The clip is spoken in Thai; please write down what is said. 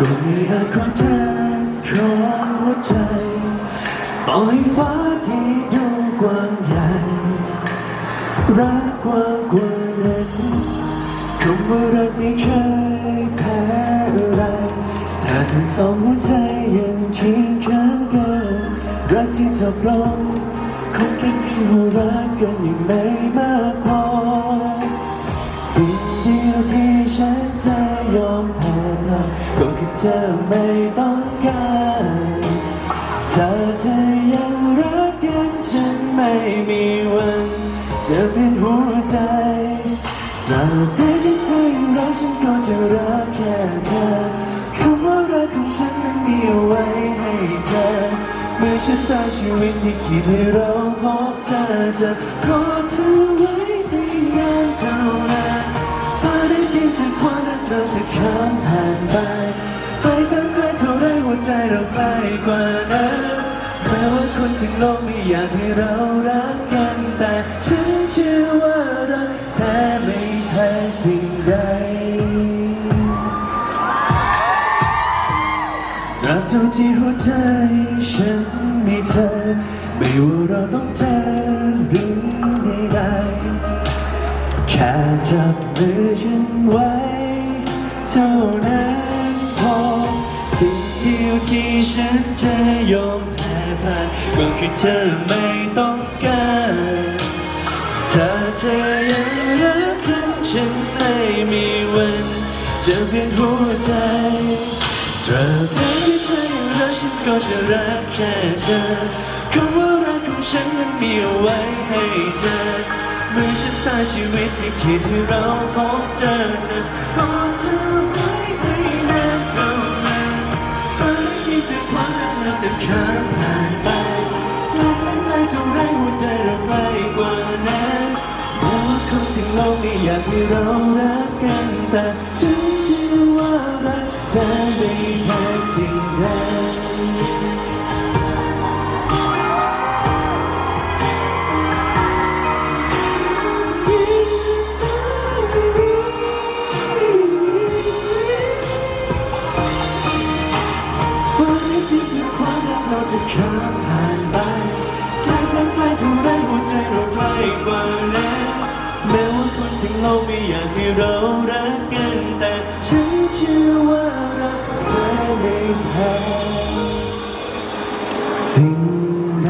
ก็มีอาจคอนแทคร้อนหัวใจต่อให้ฟ้าที่ดูกว้างใหญ่ รักกว้างกว่านั้นคำว่ารักไม่เคยแพ้อะไรแต่ทั้งสองหัวใจยังเคียงข้างกันรักที่จบลงคงเป็นเพียงรักกันยังไม่มากพอ ธอไม่ต้องการถ้าเธอยังรักกันฉันไม่มีวันจะเป็นหัวใจตราบใดที่เธอยังรักฉันก็จะรักแค่เธอคำว่ารักของฉันนั้นมีเอาไว้ให้เธอเมื่อฉันตายชีวิตที่คิดให้เราพบเจอจะขอเธอไว้ให้นานเท่านั้น ใจเรากล้กว่านั้นแม้ว่าคนทั้งโลกไม่อยากให้เรารักกัน แต่ฉันเชื่อว่ารักแท้ไม่แพ้สิ่งใดตราบเท่าที่หัวใจฉันมีเธอ ไม่ว่าเราต้องเจอหรือใดๆแค่จับมือฉันไว้ เท่านั้น ที่ฉันจะยอมแพ้พ่ายก็คือเธอไม่ต้องการถ้าเธอยังรักกันฉันไม่มีวันจะเปลี่ยนหัวใจตราบใดที่เธอยังรักฉันก็จะรักแค่เธอคำว่ารักของฉันนั้นมีเอาไว้ให้เธอเมื่อฉันตายชีวิตที่คิดให้เราพบเจอเธอขอเธอ แสนไกลเท่าไรหัวใจเราใกล้กว่านั้นแม้ว่าคนทั้งโลกไม่อยากให้เรารักกันแต่ฉันเชื่อว่ารักเธอได้แค่สิ่งใดฝันให้ที่ที่ความรักเราจะข้ามผ่าน แสนไกลเท่าไรหัวใจเราใกล้กว่านั้นแม้ว่าคนทั้งโลกไม่อยากให้เรารักกันแต่ฉันเชื่อว่ารักเธอในแท้สิ่งใด